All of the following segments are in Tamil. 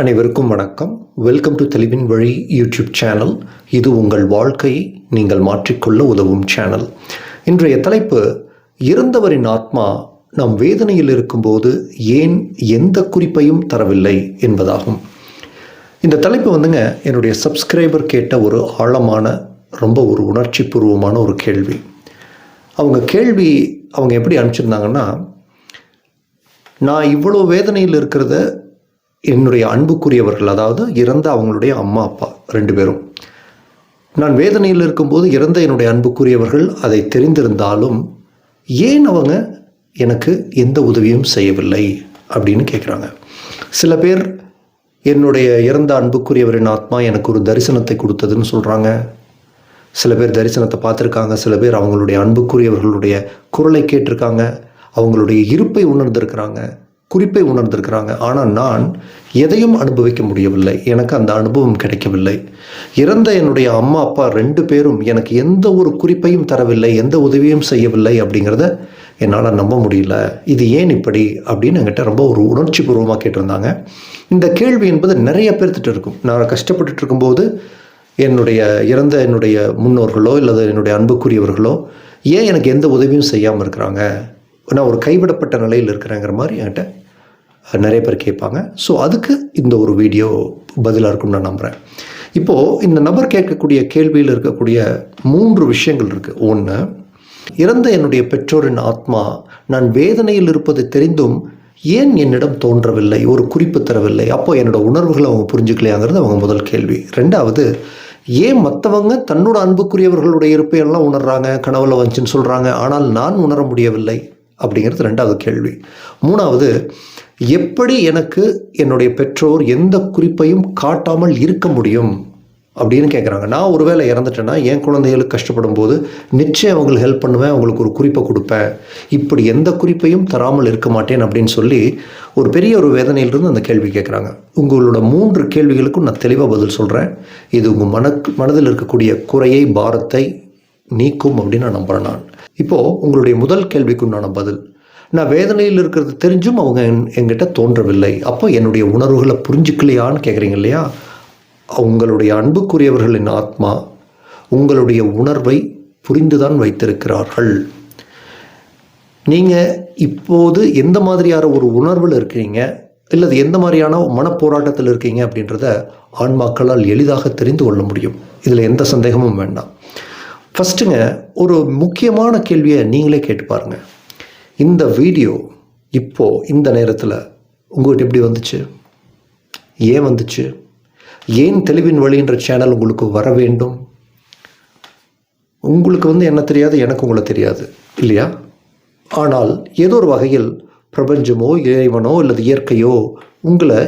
அனைவருக்கும் வணக்கம். வெல்கம் டு தெளிவின் வழி யூடியூப் சேனல் இது உங்கள் வாழ்க்கையை நீங்கள் மாற்றிக்கொள்ள உதவும் சேனல் இன்றைய தலைப்பு இறந்தவரின் ஆத்மா நாம் வேதனையில் இருக்கும்போது ஏன் எந்த குறிப்பையும் தரவில்லை என்பதாகும். இந்த தலைப்பு வந்துங்க என்னுடைய சப்ஸ்கிரைபர் கேட்ட ஒரு ஆழமான ரொம்ப ஒரு உணர்ச்சி பூர்வமான ஒரு கேள்வி. அவங்க கேள்வி அவங்க எப்படி அனுப்பிச்சிருந்தாங்கன்னா நான் இவ்வளோ வேதனையில் இருக்கிறத என்னுடைய அன்புக்குரியவர்கள் அதாவது இறந்த அவங்களுடைய அம்மா அப்பா ரெண்டு பேரும். நான் வேதனையில் இருக்கும்போது இறந்த என்னுடைய அன்புக்குரியவர்கள் அதை தெரிந்திருந்தாலும் ஏன் அவங்க எனக்கு எந்த உதவியும் செய்யவில்லை அப்படின்னு கேட்குறாங்க சில பேர் என்னுடைய இறந்த அன்புக்குரியவரின் ஆத்மா எனக்கு ஒரு தரிசனத்தை கொடுத்ததுன்னு சொல்கிறாங்க சில பேர் தரிசனத்தை பார்த்துருக்காங்க சில பேர் அவங்களுடைய அன்புக்குரியவர்களுடைய குரலை கேட்டிருக்காங்க அவங்களுடைய இருப்பை உணர்ந்திருக்கிறாங்க. குறிப்பை உணர்ந்திருக்கிறாங்க. ஆனால் நான் எதையும் அனுபவிக்க முடியவில்லை. எனக்கு அந்த அனுபவம் கிடைக்கவில்லை. இறந்த என்னுடைய அம்மா அப்பா ரெண்டு பேரும் எனக்கு எந்த ஒரு குறிப்பையும் தரவில்லை எந்த உதவியும் செய்யவில்லை அப்படிங்கிறத என்னால் நம்ப முடியல. இது ஏன் இப்படி அப்படின்னு என்கிட்ட ரொம்ப ஒரு உணர்ச்சி பூர்வமாக கேட்டிருந்தாங்க. இந்த கேள்வி என்பது நிறைய பேர்த்திட்ட இருக்கும். நான் கஷ்டப்பட்டுட்டு இருக்கும்போது என்னுடைய இறந்த என்னுடைய முன்னோர்களோ இல்லது என்னுடைய அன்புக்குரியவர்களோ ஏன் எனக்கு எந்த உதவியும் செய்யாமல் இருக்கிறாங்க? நான் ஒரு கைவிடப்பட்ட நிலையில் இருக்கிறேங்கிற மாதிரி என்கிட்ட நிறைய பேர் கேட்பாங்க. ஸோ அதுக்கு இந்த ஒரு வீடியோ பதிலாக இருக்கும்னு நான் நம்புகிறேன் இப்போது இந்த நபர் கேட்கக்கூடிய கேள்வியில் இருக்கக்கூடிய மூன்று விஷயங்கள் இருக்குது ஒன்று இறந்த என்னுடைய பெற்றோரின் ஆத்மா நான் வேதனையில் இருப்பது தெரிந்தும் ஏன் என்னிடம் தோன்றவில்லை? ஒரு குறிப்பு தரவில்லை. அப்போ என்னோட உணர்வுகளை அவங்க புரிஞ்சுக்கலையாங்கிறது அவங்க முதல் கேள்வி. ரெண்டாவது ஏன் மற்றவங்க தன்னோட அன்புக்குரியவர்களுடைய இருப்பையெல்லாம் உணர்றாங்க கனவுல வந்துச்சுன்னு சொல்கிறாங்க ஆனால் நான் உணர முடியவில்லை? அப்படிங்கிறது ரெண்டாவது கேள்வி. மூணாவது எப்படி எனக்கு என்னுடைய பெற்றோர் எந்த குறிப்பையும் காட்டாமல் இருக்க முடியும் அப்படின்னு கேட்குறாங்க நான் ஒருவேளை இறந்துட்டேன்னா என் குழந்தைகளுக்கு கஷ்டப்படும் போது நிச்சயம் அவங்களுக்கு ஹெல்ப் பண்ணுவேன் அவங்களுக்கு ஒரு குறிப்பை கொடுப்பேன். இப்படி எந்த குறிப்பையும் தராமல் இருக்க மாட்டேன் அப்படின்னு சொல்லி ஒரு பெரிய ஒரு வேதனையிலிருந்து அந்த கேள்வி கேட்குறாங்க உங்களோட மூன்று கேள்விகளுக்கும் நான் தெளிவாக பதில் சொல்கிறேன் இது உங்கள் மனக்கு மனதில் இருக்கக்கூடிய குறையை பாரத்தை நீக்கும் அப்படின்னு நான் நம்புகிறேன் நான். இப்போது உங்களுடைய முதல் கேள்விக்கு உண்டான பதில் நான் வேதனையில் இருக்கிறது தெரிஞ்சும் அவங்க என் என்கிட்ட தோன்றவில்லை. அப்போ என்னுடைய உணர்வுகளை புரிஞ்சுக்கலையான்னு கேட்குறீங்க இல்லையா? உங்களுடைய அன்புக்குரியவர்களின் ஆத்மா உங்களுடைய உணர்வை புரிந்துதான் வைத்திருக்கிறார்கள். நீங்கள் இப்போது எந்த மாதிரியான ஒரு உணர்வில் இருக்கிறீங்க? இல்லது எந்த மாதிரியான மனப்போராட்டத்தில் இருக்கீங்க அப்படின்றத ஆன்மாக்களால் எளிதாக தெரிந்து கொள்ள முடியும். இதில் எந்த சந்தேகமும் வேண்டாம். ஃபஸ்ட்டுங்க ஒரு முக்கியமான கேள்வியை நீங்களே கேட்டு பாருங்கள் இந்த வீடியோ இப்போது இந்த நேரத்தில் உங்கள்கிட்ட எப்படி வந்துச்சு? ஏன் வந்துச்சு? ஏன் தெளிவின் வழின்ற சேனல் உங்களுக்கு வர வேண்டும்? உங்களுக்கு வந்து என்ன தெரியாது? எனக்கு உங்களை தெரியாது. இல்லையா? ஆனால் ஏதோ ஒரு வகையில் பிரபஞ்சமோ இறைவனோ அல்லது இயற்கையோ உங்களை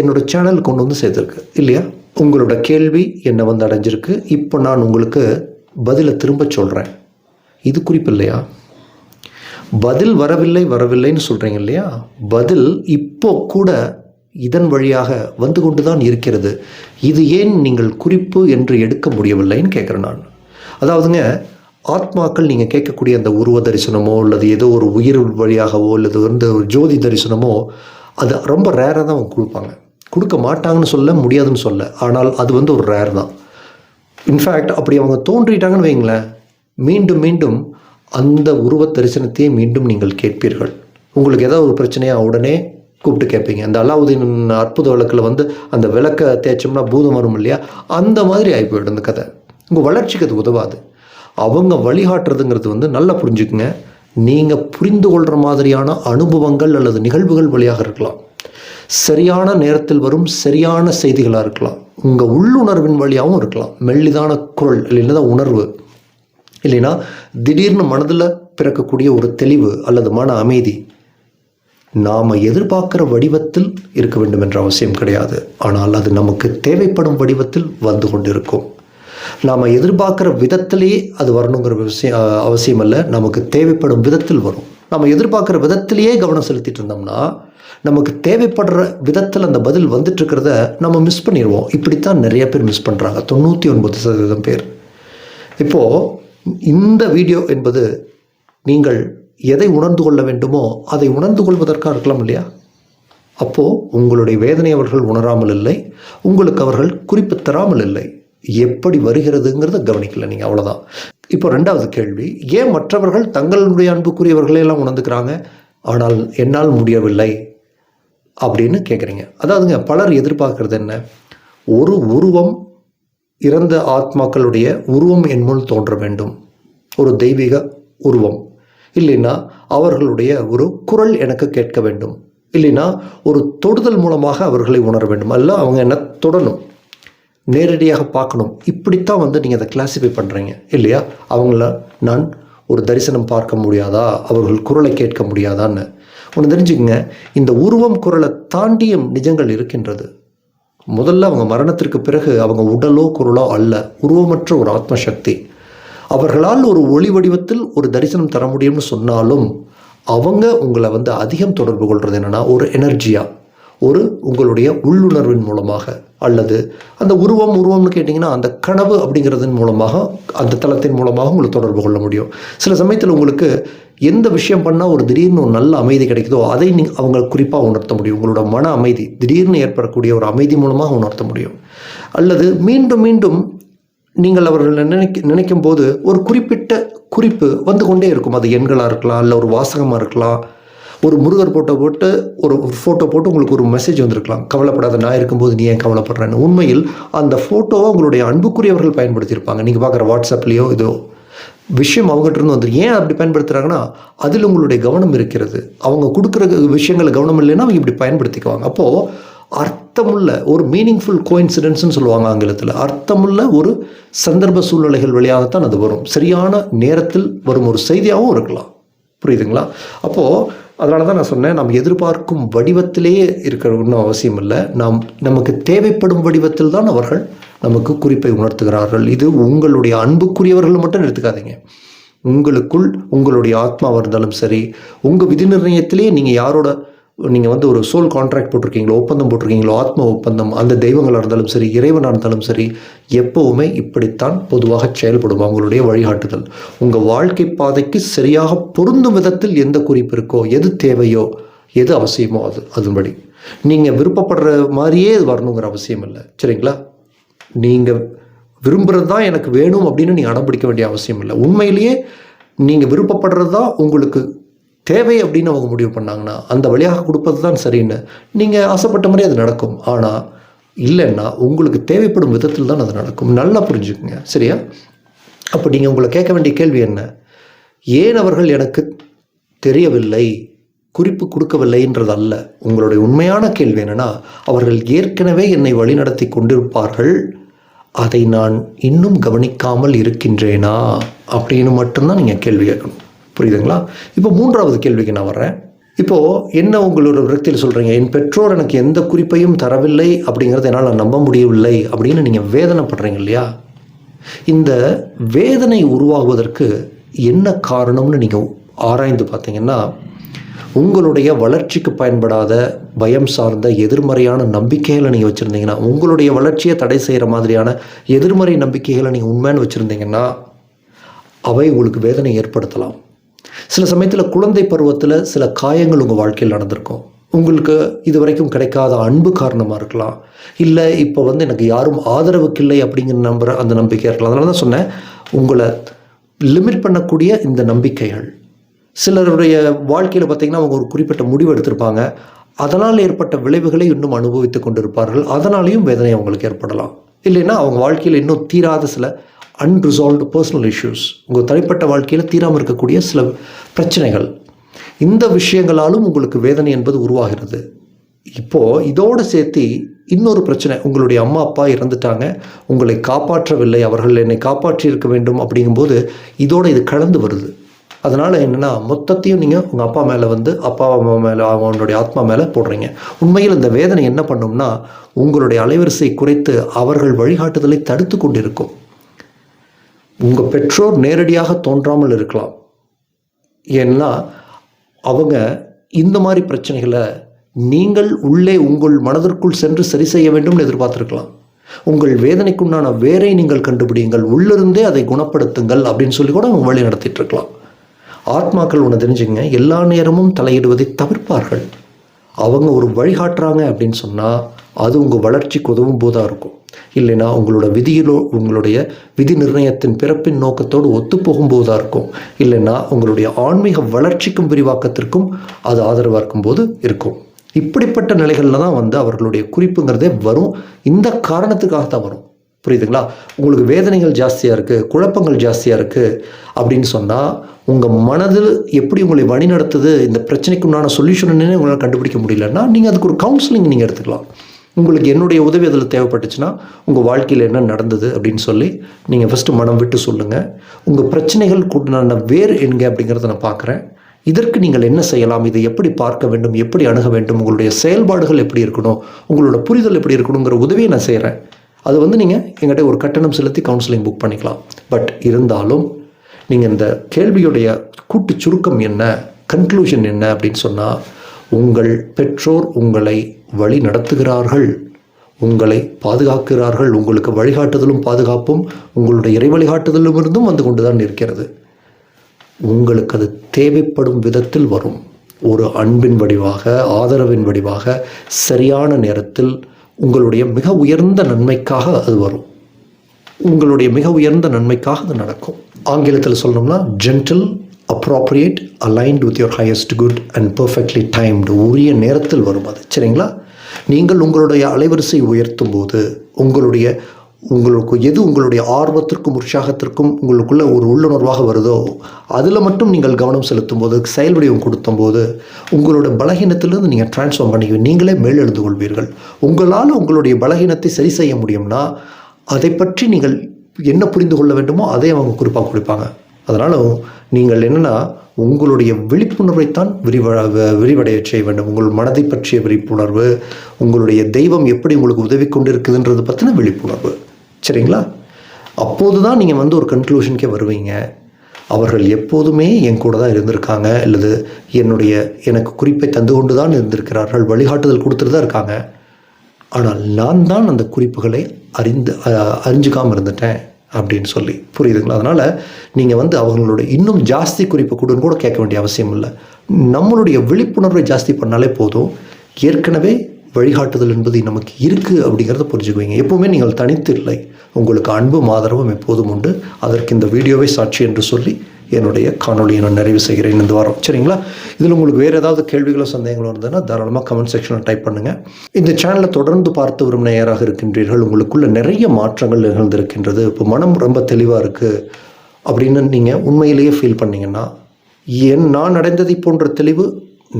என்னோட சேனல் கொண்டு வந்து சேர்த்துருக்கு. இல்லையா? உங்களோட கேள்வி என்னை வந்து அடைஞ்சிருக்கு. இப்போ நான் உங்களுக்கு பதிலை திரும்ப சொல்கிறேன் இது குறிப்பு இல்லையா? பதில் வரவில்லை வரவில்லைன்னு சொல்கிறீங்க இல்லையா? பதில் இப்போ கூட இதன் வழியாக வந்து கொண்டு தான் இருக்கிறது. இது ஏன் நீங்கள் குறிப்பு என்று எடுக்க முடியவில்லைன்னு கேட்குறேன் நான். அதாவதுங்க ஆத்மாக்கள் நீங்கள் கேட்கக்கூடிய அந்த உருவ தரிசனமோ அல்லது ஏதோ ஒரு உயிர் வழியாகவோ அல்லது வந்து ஒரு ஜோதி தரிசனமோ அது ரொம்ப ரேராக தான் அவங்க கொடுப்பாங்க. கொடுக்க மாட்டாங்கன்னு சொல்ல முடியாதுன்னு சொல்ல. ஆனால் அது வந்து ஒரு ரேர் தான். இன்ஃபேக்ட் அப்படி அவங்க தோன்றிட்டாங்கன்னு வைங்களேன் மீண்டும் மீண்டும் அந்த உருவ தரிசனத்தையே மீண்டும் நீங்கள் கேட்பீர்கள். உங்களுக்கு ஏதாவது ஒரு பிரச்சனையாக உடனே கூப்பிட்டு கேட்பீங்க. அந்த அலாவுதீன் அற்புத விளக்கில் வந்து அந்த விளக்கை தேய்ச்சோம்னா பூதம் வரும் இல்லையா? அந்த மாதிரி ஆகி போயிடும் இந்த கதை. உங்கள் வளர்ச்சிக்கு அது உதவாது. அவங்க வழிகாட்டுறதுங்கிறது வந்து நல்லா புரிஞ்சுக்குங்க. நீங்கள் புரிந்து கொள்கிற மாதிரியான அனுபவங்கள் அல்லது நிகழ்வுகள் வழியாக இருக்கலாம். சரியான நேரத்தில் வரும் சரியான செய்திகளாக இருக்கலாம். உங்கள் உள்ளுணர்வின் வழியாகவும் இருக்கலாம். மெல்லிதான குரல் இல்லைன்னா உணர்வு. இல்லைன்னா திடீர்னு மனதில் பிறக்கக்கூடிய ஒரு தெளிவு அல்லது மன அமைதி நாம் எதிர்பார்க்குற வடிவத்தில் இருக்க வேண்டும் என்ற அவசியம் கிடையாது. ஆனால் அது நமக்கு தேவைப்படும் வடிவத்தில் வந்து கொண்டிருக்கும். நாம் எதிர்பார்க்குற விதத்திலேயே அது வரணுங்கிற விஷயம் அவசியம் அல்ல. நமக்கு தேவைப்படும் விதத்தில் வரும். நம்ம எதிர்பார்க்குற விதத்திலேயே கவனம் செலுத்திட்டு இருந்தோம்னா நமக்கு தேவைப்படுற விதத்தில் அந்த பதில் வந்துட்டுருக்கிறத நம்ம மிஸ் பண்ணிடுவோம். இப்படித்தான் நிறைய பேர் மிஸ் பண்ணுறாங்க தொண்ணூற்றி ஒன்பது சதவீதம் பேர். இப்போது இந்த வீடியோ என்பது நீங்கள் எதை உணர்ந்து கொள்ள வேண்டுமோ அதை உணர்ந்து கொள்வதற்காக இருக்கலாம் இல்லையா? அப்போது உங்களுடைய வேதனை அவர்கள் உணராமல் இல்லை உங்களுக்கு அவர்கள் குறிப்பு தராமல் இல்லை. எப்படி வருகிறதுங்கிறத கவனிக்கல நீங்கள் அவ்வளோதான் இப்போ ரெண்டாவது கேள்வி ஏன் மற்றவர்கள் தங்களுடைய அன்புக்குரியவர்களையெல்லாம் உணர்ந்துக்கிறாங்க? ஆனால் என்னால் முடியவில்லை அப்படின்னு கேட்குறீங்க அதாவதுங்க பலர் எதிர்பார்க்கறது என்ன? ஒரு உருவம் இறந்த ஆத்மாக்களுடைய உருவம் என்முள் தோன்ற வேண்டும். ஒரு தெய்வீக உருவம். இல்லைன்னா அவர்களுடைய ஒரு குரல் எனக்கு கேட்க வேண்டும். இல்லைன்னா ஒரு தொடுதல் மூலமாக அவர்களை உணர வேண்டும். அல்ல அவங்க என்ன தொடணும்? நேரடியாக பார்க்கணும். இப்படித்தான் வந்து நீங்கள் அதை கிளாஸிஃபை பண்ணுறீங்க இல்லையா? அவங்கள நான் ஒரு தரிசனம் பார்க்க முடியாதா? அவர்கள் குரலை கேட்க முடியாதான்னு. ஒன்று தெரிஞ்சுக்கங்க. இந்த உருவம் குரலை தாண்டியும் நிஜங்கள் இருக்கின்றது. முதல்ல அவங்க மரணத்திற்கு பிறகு அவங்க உடலோ குரலோ அல்ல உருவமற்ற ஒரு ஆத்மசக்தி. அவர்களால் ஒரு ஒளி வடிவத்தில் ஒரு தரிசனம் தர முடியும்னு சொன்னாலும் அவங்க உங்களை வந்து அதிகம் தொடர்பு கொள்வது என்னென்னா ஒரு எனர்ஜியாக ஒரு உங்களுடைய உள்ளுணர்வின் மூலமாக அல்லது அந்த உருவம் உருவம்னு கேட்டிங்கன்னா அந்த கனவு அப்படிங்கிறதன் மூலமாக அந்த தளத்தின் மூலமாக உங்களை தொடர்பு கொள்ள முடியும். சில சமயத்தில் உங்களுக்கு எந்த விஷயம் பண்ணால் ஒரு திடீர்னு ஒரு நல்ல அமைதி கிடைக்குதோ அதை நீ அவங்க குறிப்பாக உணர்த்த முடியும். உங்களோட மன அமைதி திடீர்னு ஏற்படக்கூடிய ஒரு அமைதி மூலமாக உணர்த்த முடியும். அல்லது மீண்டும் மீண்டும் நீங்கள் அவர்கள் நினைக்க நினைக்கும் போது ஒரு குறிப்பிட்ட குறிப்பு வந்து கொண்டே இருக்கும். அது எண்களாக இருக்கலாம் இல்லை ஒரு வாசகமாக இருக்கலாம். ஒரு முருகர் ஃபோட்டோ போட்டு ஒரு ஃபோட்டோ போட்டு உங்களுக்கு ஒரு மெசேஜ் வந்திருக்கலாம். கவலைப்படாத நான் இருக்கும்போது நீ ஏன் கவலைப்படுறேன்னு. உண்மையில் அந்த ஃபோட்டோவை உங்களுடைய அன்புக்குரியவர்கள் பயன்படுத்தியிருப்பாங்க. நீங்கள் பார்க்குற வாட்ஸ்அப்லேயோ இதோ விஷயம் அவங்ககிட்ட இருந்து வந்து ஏன் அப்படி பயன்படுத்துகிறாங்கன்னா அதில் உங்களுடைய கவனம் இருக்கிறது. அவங்க கொடுக்குற விஷயங்கள் கவனம் இல்லைன்னா அவங்க இப்படி பயன்படுத்திக்குவாங்க. அப்போது அர்த்தமுள்ள ஒரு மீனிங்ஃபுல் கோயின்சிடென்ஸ்னு சொல்லுவாங்க ஆங்கிலத்தில். அர்த்தமுள்ள ஒரு சந்தர்ப்ப சூழ்நிலைகள் வழியாகத்தான் அது வரும். சரியான நேரத்தில் வரும் ஒரு செய்தியாகவும் இருக்கலாம். புரியுதுங்களா? அப்போது அதனால தான் நான் சொன்னேன் நாம் எதிர்பார்க்கும் வடிவத்திலேயே இருக்கிற ஒன்றும் அவசியம் இல்லை. நாம் நமக்கு தேவைப்படும் வடிவத்தில் தான் அவர்கள் நமக்கு குறிப்பை உணர்த்துகிறார்கள். இது உங்களுடைய அன்புக்குரியவர்கள் மட்டும் எடுத்துக்காதீங்க. உங்களுக்குள் உங்களுடைய ஆத்மாவாக இருந்தாலும் சரி உங்கள் விதி நிர்ணயத்திலேயே நீங்கள் யாரோட நீங்கள் வந்து ஒரு சோல் கான்ட்ராக்ட் போட்டிருக்கீங்களோ ஒப்பந்தம் போட்டிருக்கீங்களோ ஆத்ம ஒப்பந்தம் அந்த தெய்வங்களாக இருந்தாலும் சரி இறைவனாக இருந்தாலும் சரி எப்போவுமே இப்படித்தான் பொதுவாக செயல்படும் அவங்களுடைய வழிகாட்டுதல். உங்கள் வாழ்க்கை பாதைக்கு சரியாக பொருந்தும் விதத்தில் எந்த குறிப்பு இருக்கோ எது தேவையோ எது அவசியமோ அது அதன்படி. நீங்கள் விருப்பப்படுற மாதிரியே இது வரணுங்கிற அவசியம் இல்லை. சரிங்களா? நீங்கள் விரும்புகிறது தான் எனக்கு வேணும் அப்படின்னு நீங்கள் அடம்பிடிக்க வேண்டிய அவசியம் இல்லை. உண்மையிலேயே நீங்கள் விருப்பப்படுறது தான் உங்களுக்கு தேவை அப்படின்னு அவங்க முடிவு பண்ணாங்கன்னா அந்த வழியாக கொடுப்பது தான் சரின்னு நீங்கள் ஆசைப்பட்ட மாதிரி அது நடக்கும். ஆனால் இல்லைன்னா உங்களுக்கு தேவைப்படும் விதத்தில் தான் அது நடக்கும். நல்லா புரிஞ்சுக்குங்க. சரியா? அப்போ நீங்கள் உங்களை கேட்க வேண்டிய கேள்வி என்ன? ஏன் அவர்கள் எனக்கு தெரியவில்லை குறிப்பு கொடுக்கவில்லைன்றது அல்ல உங்களுடைய உண்மையான கேள்வி என்னென்னா அவர்கள் ஏற்கனவே என்னை வழிநடத்தி கொண்டிருப்பார்கள். அதை நான் இன்னும் கவனிக்காமல் இருக்கின்றேனா? அப்படின்னு மட்டும்தான் நீங்கள் கேள்வி கேட்கணும். புரியுதுங்களா? இப்போ மூன்றாவது கேள்விக்கு நான் வர்றேன். இப்போது என்ன உங்களோட விரக்தியில் சொல்கிறீங்க என் பெற்றோர் எனக்கு எந்த குறிப்பையும் தரவில்லை அப்படிங்கிறத என்னால் நான் நம்ப முடியவில்லை அப்படின்னு நீங்கள் வேதனைப்படுறீங்க இல்லையா? இந்த வேதனை உருவாகுவதற்கு என்ன காரணம்னு நீங்கள் ஆராய்ந்து பார்த்தீங்கன்னா உங்களுடைய வளர்ச்சிக்கு பயன்படாத பயம் சார்ந்த எதிர்மறையான நம்பிக்கைகளை நீங்கள் வச்சுருந்தீங்கன்னா உங்களுடைய வளர்ச்சியை தடை செய்கிற மாதிரியான எதிர்மறை நம்பிக்கைகளை நீங்கள் உண்மைன்னு வச்சுருந்தீங்கன்னா அவை உங்களுக்கு வேதனை ஏற்படுத்தலாம். சில சமயத்தில் குழந்தை பருவத்தில் சில காயங்கள் உங்கள் வாழ்க்கையில் நடந்திருக்கும் உங்களுக்கு இது வரைக்கும் கிடைக்காத அன்பு காரணமாக இருக்கலாம். இல்லை இப்போ வந்து எனக்கு யாரும் ஆதரவுக்கு இல்லை அப்படிங்கிற நம்புற அந்த நம்பிக்கையாக இருக்கலாம். அதனால தான் சொன்னேன் உங்களை லிமிட் பண்ணக்கூடிய இந்த நம்பிக்கைகள். சிலருடைய வாழ்க்கையில் பார்த்திங்கன்னா அவங்க ஒரு குறிப்பிட்ட முடிவு எடுத்திருப்பாங்க. அதனால் ஏற்பட்ட விளைவுகளை இன்னும் அனுபவித்து கொண்டிருப்பார்கள். அதனாலேயும் வேதனை அவங்களுக்கு ஏற்படலாம். இல்லைன்னா அவங்க வாழ்க்கையில் இன்னும் தீராத சில அன்ரிசால்வ்டு பர்சனல் இஷ்யூஸ் உங்கள் தனிப்பட்ட வாழ்க்கையில் தீராமல் இருக்கக்கூடிய சில பிரச்சனைகள். இந்த விஷயங்களாலும் உங்களுக்கு வேதனை என்பது உருவாகிறது. இப்போது இதோடு சேர்த்து இன்னொரு பிரச்சனை உங்களுடைய அம்மா அப்பா இறந்துட்டாங்க உங்களை காப்பாற்றவில்லை அவர்கள் என்னை காப்பாற்றி இருக்க வேண்டும் அப்படிங்கும்போது இதோடு இது கலந்து வருது. அதனால் என்னென்னா மொத்தத்தையும் நீங்கள் உங்கள் அப்பா மேலே வந்து அப்பா அம்மா மேலே அவனுடைய ஆத்மா மேலே போடுறீங்க. உண்மையில் இந்த வேதனை என்ன பண்ணும்னா உங்களுடைய அலைவரிசை குறைத்து அவர்கள் வழிகாட்டுதலை தடுத்து கொண்டிருக்கும். உங்கள் பெற்றோர் நேரடியாக தோன்றாமல் இருக்கலாம். ஏன்னா அவங்க இந்த மாதிரி பிரச்சனைகளை நீங்கள் உள்ளே உங்கள் மனதிற்குள் சென்று சரி செய்ய வேண்டும்னு எதிர்பார்த்துருக்கலாம். உங்கள் வேதனைக்குண்டான வேரை நீங்கள் கண்டுபிடியுங்கள். உள்ளிருந்தே அதை குணப்படுத்துங்கள் அப்படின்னு சொல்லி கூட அவங்க வழி நடத்திட்டு இருக்கலாம் ஆத்மாக்கள் ஒன்று தெரிஞ்சுங்க எல்லா நேரமும் தலையிடுவதை தவிர்ப்பார்கள். அவங்க ஒரு வழிகாட்டுறாங்க அப்படின்னு சொன்னால் அது உங்கள் வளர்ச்சிக்கு உதவும் போதாக இருக்கும். இல்லைன்னா உங்களோட விதியிலோ உங்களுடைய விதி நிர்ணயத்தின் பிறப்பின் நோக்கத்தோடு ஒத்துப்போகும்போதாக இருக்கும். இல்லைன்னா உங்களுடைய ஆன்மீக வளர்ச்சிக்கும் விரிவாக்கத்திற்கும் அது ஆதரவாக இருக்கும்போது இருக்கும். இப்படிப்பட்ட நிலைகளில் தான் வந்து அவர்களுடைய குறிப்புங்கிறதே வரும். இந்த காரணத்துக்காக தான் வரும். புரியுதுங்களா? உங்களுக்கு வேதனைகள் ஜாஸ்தியாக இருக்குது குழப்பங்கள் ஜாஸ்தியாக இருக்குது அப்படின்னு சொன்னால் உங்கள் மனதில் எப்படி உங்களை வழி நடத்துது இந்த பிரச்சனைக்கு உண்டான சொல்யூஷன் என்னன்னு உங்களால் கண்டுபிடிக்க முடியலன்னா நீங்கள் அதுக்கு ஒரு கவுன்சிலிங் நீங்கள் எடுத்துக்கலாம். உங்களுக்கு என்னுடைய உதவி அதில் தேவைப்பட்டுச்சுன்னா உங்கள் வாழ்க்கையில் என்ன நடந்தது அப்படின்னு சொல்லி நீங்கள் ஃபஸ்ட்டு மனம் விட்டு சொல்லுங்கள் உங்கள் பிரச்சனைகள் கூட்டின வேர் எங்க அப்படிங்கிறத நான் பார்க்குறேன் இதற்கு நீங்கள் என்ன செய்யலாம்? இதை எப்படி பார்க்க வேண்டும்? எப்படி அணுக வேண்டும்? உங்களுடைய செயல்பாடுகள் எப்படி இருக்கணும்? உங்களோட புரிதல் எப்படி இருக்கணுங்கிற உதவியை நான் செய்கிறேன் அது வந்து நீங்கள் எங்கிட்ட ஒரு கட்டணம் செலுத்தி கவுன்சிலிங் புக் பண்ணிக்கலாம். பட் இருந்தாலும் நீங்கள் இந்த கேள்வியுடைய கூட்டு சுருக்கம் என்ன? கன்க்ளூஷன் என்ன அப்படின்னு சொன்னால் உங்கள் பெற்றோர் உங்களை வழி நடத்துகிறார்கள். உங்களை பாதுகாக்கிறார்கள். உங்களுக்கு வழிகாட்டுதலும் பாதுகாப்பும் உங்களுடைய இறை வழிகாட்டுதலும் இருந்தும் வந்து கொண்டு தான் இருக்கிறது உங்களுக்கு அது தேவைப்படும் விதத்தில் வரும். ஒரு அன்பின் வடிவாக ஆதரவின் வடிவாக சரியான நேரத்தில் உங்களுடைய மிக உயர்ந்த நன்மைக்காக அது வரும். உங்களுடைய மிக உயர்ந்த நன்மைக்காக அது நடக்கும். ஆங்கிலத்தில் சொல்லணும்னா gentle appropriate aligned with your highest good and perfectly timed உரிய நேரத்தில் வரும் அது. சரிங்களா? நீங்கள் உங்களுடைய அலைவரிசை உயர்த்தும் போது உங்களுடைய உங்களுக்கு எது உங்களுடைய ஆர்வத்திற்கும் உற்சாகத்திற்கும் உங்களுக்குள்ள ஒரு உள்ளுணர்வாக வருதோ அதில் மட்டும் நீங்கள் கவனம் செலுத்தும் போது செயல் வடிவம் கொடுத்தும் போது உங்களோட பலகீனத்திலிருந்து நீங்கள் டிரான்ஸ்ஃபார்ம் பண்ணிக்க நீங்களே மேலெழுந்து கொள்வீர்கள். உங்களால் உங்களுடைய பலகீனத்தை சரி செய்ய முடியும்னா அதை பற்றி நீங்கள் என்ன புரிந்து கொள்ள வேண்டுமோ அதை அவங்க குறிப்பாக கொடுப்பாங்க. அதனால் நீங்கள் என்னென்னா உங்களுடைய விழிப்புணர்வைத்தான் விரிவ விரிவடைய செய்ய வேண்டும். உங்கள் மனதை பற்றிய விழிப்புணர்வு உங்களுடைய தெய்வம் எப்படி உங்களுக்கு உதவி கொண்டு இருக்குதுன்றது பற்றின விழிப்புணர்வு. சரிங்களா? அப்போது தான் நீங்கள் வந்து ஒரு கன்க்ளூஷனுக்கே வருவீங்க. அவர்கள் எப்போதுமே என் கூட தான் இருந்திருக்காங்க அல்லது என்னுடைய எனக்கு குறிப்பை தந்து கொண்டு தான் இருந்திருக்கிறார்கள் வழிகாட்டுதல் கொடுத்துட்டு தான் இருக்காங்க. ஆனால் நான் தான் அந்த குறிப்புகளை அறிந்து அறிஞ்சுக்காமல் இருந்துட்டேன். அப்படின்னு சொல்லி புரியுதுங்களா? அதனால் நீங்கள் வந்து அவங்களோட இன்னும் ஜாஸ்தி குறிப்பு கொடுன்னு கூட கேட்க வேண்டிய அவசியம் இல்லை. நம்மளுடைய விழிப்புணர்வை ஜாஸ்தி பண்ணாலே போதும். ஏற்கனவே வழிகாட்டுதல் என்பது நமக்கு இருக்குது அப்படிங்கிறத புரிஞ்சுக்குவீங்க. எப்போவுமே நீங்கள் தனித்து இல்லை. உங்களுக்கு அன்பும் ஆதரவும் எப்போதும் உண்டு. அதற்கு இந்த வீடியோவை சாட்சி என்று சொல்லி என்னுடைய காணொலியை நான் நிறைவு செய்கிறேன் இந்த வாரம். சரிங்களா? இதில் உங்களுக்கு வேறு ஏதாவது கேள்விகளோ சந்தேகங்களோ இருந்ததுன்னா தாராளமாக கமெண்ட் செக்ஷனில் டைப் பண்ணுங்கள் இந்த சேனலை தொடர்ந்து பார்த்து வரும் நேராக இருக்கின்றீர்கள். உங்களுக்குள்ள நிறைய மாற்றங்கள் நிகழ்ந்திருக்கின்றது. இப்போ மனம் ரொம்ப தெளிவாக இருக்குது அப்படின்னு நீங்கள் உண்மையிலேயே ஃபீல் பண்ணிங்கன்னா என் நான் அடைந்ததை போன்ற தெளிவு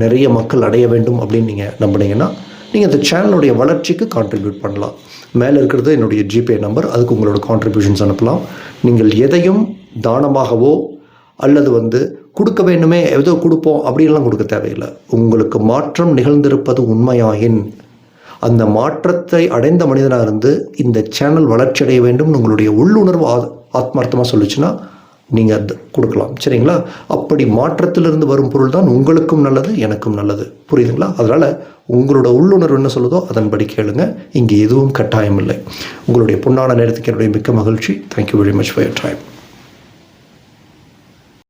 நிறைய மக்கள் அடைய வேண்டும்? அப்படின்னு நீங்கள் நம்பினீங்கன்னா நீங்கள் இந்த சேனலுடைய வளர்ச்சிக்கு கான்ட்ரிபியூட் பண்ணலாம். மேலே இருக்கிறது என்னுடைய ஜிபே நம்பர் அதுக்கு உங்களோட கான்ட்ரிபியூஷன்ஸ் அனுப்பலாம். நீங்கள் எதையும் தானமாகவோ அல்லது வந்து கொடுக்க வேண்டுமே ஏதோ கொடுப்போம் அப்படின்லாம் கொடுக்க தேவையில்லை. உங்களுக்கு மாற்றம் நிகழ்ந்திருப்பது உண்மையாயின் அந்த மாற்றத்தை அடைந்த மனிதனாக இருந்து இந்த சேனல் வளர்ச்சி அடைய வேண்டும் உங்களுடைய உள்ளுணர்வு ஆ ஆத்மார்த்தமாக சொல்லிச்சுன்னா நீங்கள் அது கொடுக்கலாம். சரிங்களா? அப்படி மாற்றத்திலிருந்து வரும் பொருள் தான் உங்களுக்கும் நல்லது எனக்கும் நல்லது. புரியுதுங்களா? அதனால் உங்களோட உள்ளுணர்வு என்ன சொல்லுதோ அதன்படி கேளுங்க. இங்கே எதுவும் கட்டாயம் இல்லை உங்களுடைய பொன்னான நேரத்துக்கு என்னுடைய மிக்க மகிழ்ச்சி. Thank you very much for your time